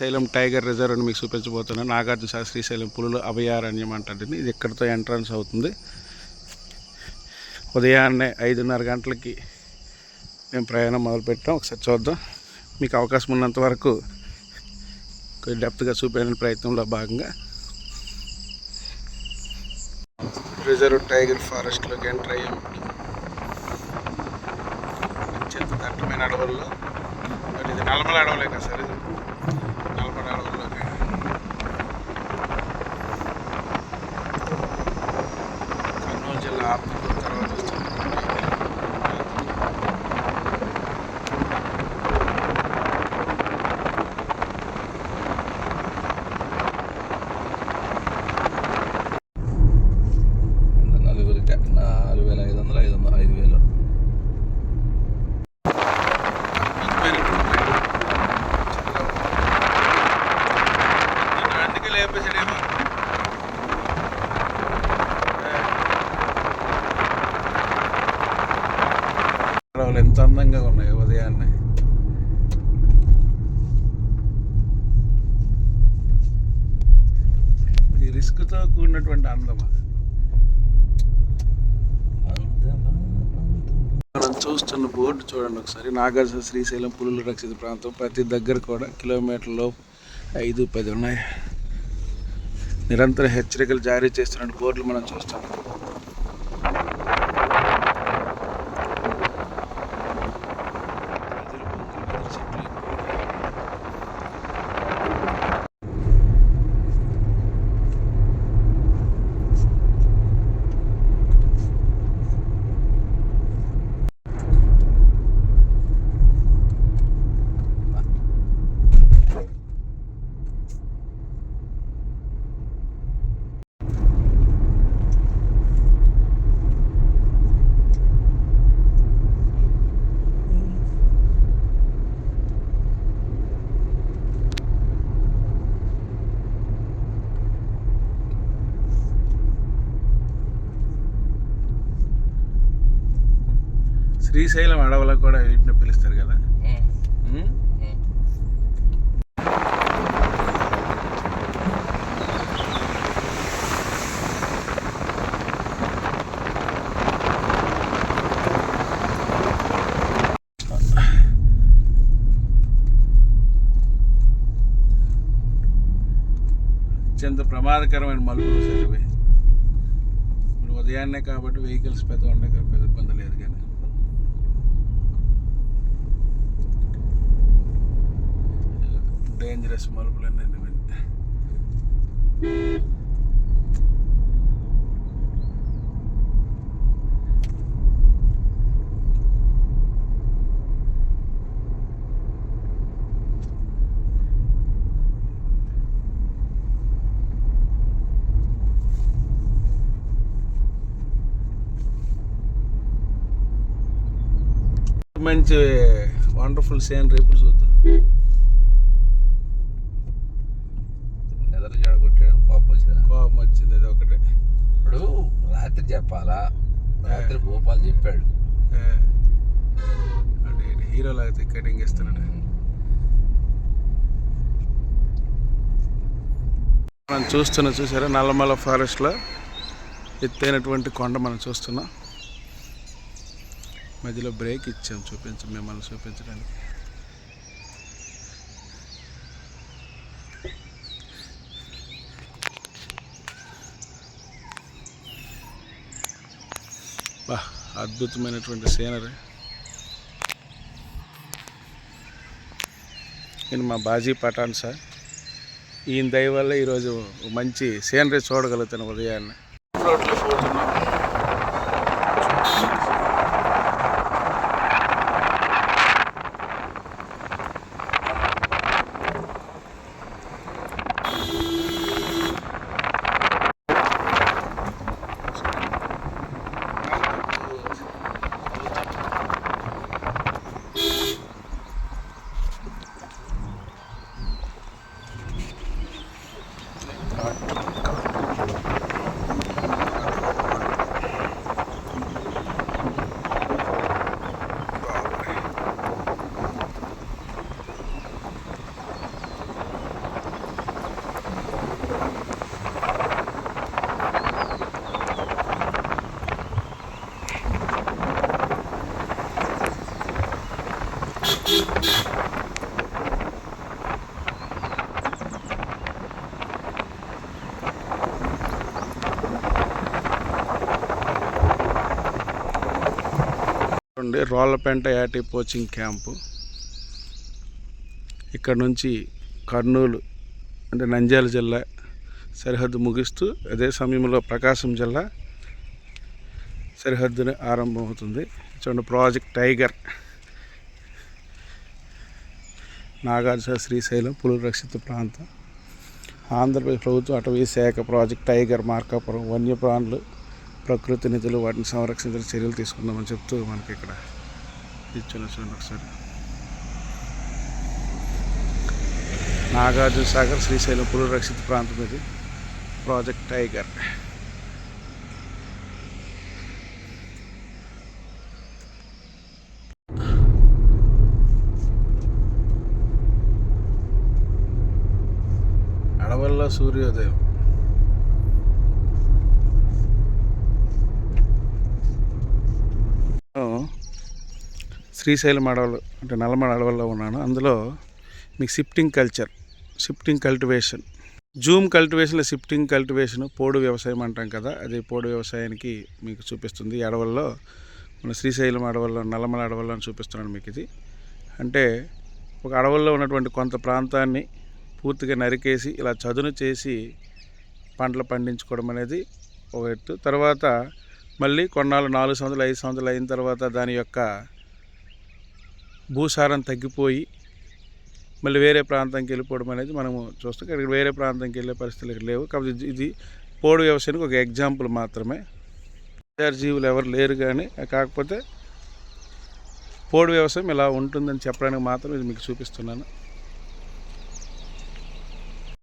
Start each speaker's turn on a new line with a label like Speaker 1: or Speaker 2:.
Speaker 1: Srisailam tiger reserve అని మీకు చూపించబోతున్నాను. నాగార్జున సాగర్ శ్రీశైలం పులుల అభయారణ్యం అంటే ఇది ఇక్కడితో ఎంట్రన్స్ అవుతుంది? ఉదయాన్నే ఐదున్నర గంటలకి మేము ప్రయాణం మొదలుపెట్టాం. ఒకసారి చూద్దాం. మీకు అవకాశం ఉన్నంత వరకు కొంచెం డెప్త్గా చూపించే ప్రయత్నంలో భాగంగా రిజర్వ్ టైగర్ ఫారెస్ట్లోకి ఎంటర్ అయ్యాం. అత్యంత దట్టమైన అడవుల్లో ఇది నలమల అడవులే కదా సార్ ఇది నల్లమల అడవుల్లోకి కర్నూలు జిల్లా ఆత్మకూరు అడవులు ఎంత అందంగా ఉన్నాయి ఉదయాన్నే. ఈ రిస్క్తో కూడినటువంటి అందమా? మనం చూస్తున్న బోర్డు చూడండి ఒకసారి. నాగార్జున శ్రీశైలం పులుల రక్షిత ప్రాంతం. ప్రతి దగ్గర కూడా కిలోమీటర్లో ఐదు పది ఉన్నాయి. నిరంతర హెచ్చరికలు జారీ చేస్తున్న బోర్డులు మనం చూస్తున్నాం. శ్రీశైలం అడవులకు కూడా వీటిని పిలుస్తారు కదా? అత్యంత ప్రమాదకరమైన మలుపులు సార్ ఇవి ఇప్పుడు ఉదయాన్నే కాబట్టి వెహికల్స్ పెద్ద ఉండక పెద్ద ఇబ్బంది లేదు కానీ. డేంజరస్ మలుపులన్నీ ఇవి. మంచి వండర్ఫుల్ సీనరీ ఇప్పుడు చూద్దాం
Speaker 2: ఇప్పుడు రాత్రి చెప్పాలా? రాత్రి భూపాల్ చెప్పాడు.
Speaker 1: అంటే హీరో లాగా కటింగ్ ఇస్తున్నాడు మనం చూస్తున్న చూసారా? నల్లమల ఫారెస్ట్లో ఎత్తైనటువంటి కొండ మనం చూస్తున్నాం. మధ్యలో బ్రేక్ ఇచ్చాం చూపించ మిమ్మల్ని చూపించడానికి. బా అద్భుతమైనటువంటి సీనరీ నేను మా బాజీ పఠాన్ సార్. ఈయన దయ వల్ల ఈరోజు మంచి సీనరీ చూడగలుగుతాను ఉదయాన్నే. అదే రోళ్ళపెంట యాటి కోచింగ్ క్యాంపు. ఇక్కడ నుంచి కర్నూలు అంటే నంద్యాల జిల్లా సరిహద్దు ముగిస్తూ అదే సమయంలో ప్రకాశం జిల్లా సరిహద్దుని ఆరంభమవుతుంది చూడండి ప్రాజెక్ట్ టైగర్. నాగార్జున శ్రీశైలం పులుల రక్షిత ప్రాంతం. ఆంధ్రప్రదేశ్ ప్రభుత్వం అటవీ శాఖ ప్రాజెక్ట్ టైగర్ మార్కాపురం వన్యప్రాణులు ప్రకృతి నిధులు వాటిని సంరక్షించిన చర్యలు తీసుకుందామని చెప్తూ మనకి ఇక్కడ ఇచ్చిన చూడండి ఒకసారి. నాగార్జున సాగర్ శ్రీశైలం పులుల రక్షిత ప్రాంతం ఇది. Project tiger. అడవుల్లో సూర్యోదయం నేను శ్రీశైలం అడవులు అంటే నల్లమడ అడవుల్లో ఉన్నాను. అందులో మీకు shifting culture shifting cultivation jhum కల్టివేషన్లో shifting cultivation పోడు వ్యవసాయం అంటాం కదా అది పోడు వ్యవసాయానికి మీకు చూపిస్తుంది. ఈ అడవుల్లో మన శ్రీశైలం అడవుల్లో నల్లమల అడవుల్లో చూపిస్తున్నాను మీకు ఇది. అంటే ఒక అడవుల్లో ఉన్నటువంటి కొంత ప్రాంతాన్ని పూర్తిగా నరికేసి ఇలా చదును చేసి పంటలు పండించుకోవడం అనేది ఒక ఎత్తు. తర్వాత మళ్ళీ కొన్నాళ్ళు నాలుగు సంవత్సరాలు ఐదు సంవత్సరాలు అయిన తర్వాత దాని యొక్క భూసారం తగ్గిపోయి మళ్ళీ వేరే ప్రాంతానికి వెళ్ళిపోవడం అనేది మనము చూస్తాం. ఇక్కడ వేరే ప్రాంతానికి వెళ్ళే పరిస్థితులు ఇక్కడ లేవు. కాబట్టి ఇది- ఇది పోడు వ్యవసాయానికి ఒక ఎగ్జాంపుల్ మాత్రమే. జీవులు ఎవరు లేరు కానీ కాకపోతే పోడు వ్యవసాయం ఇలా ఉంటుందని చెప్పడానికి మాత్రం ఇది మీకు చూపిస్తున్నాను.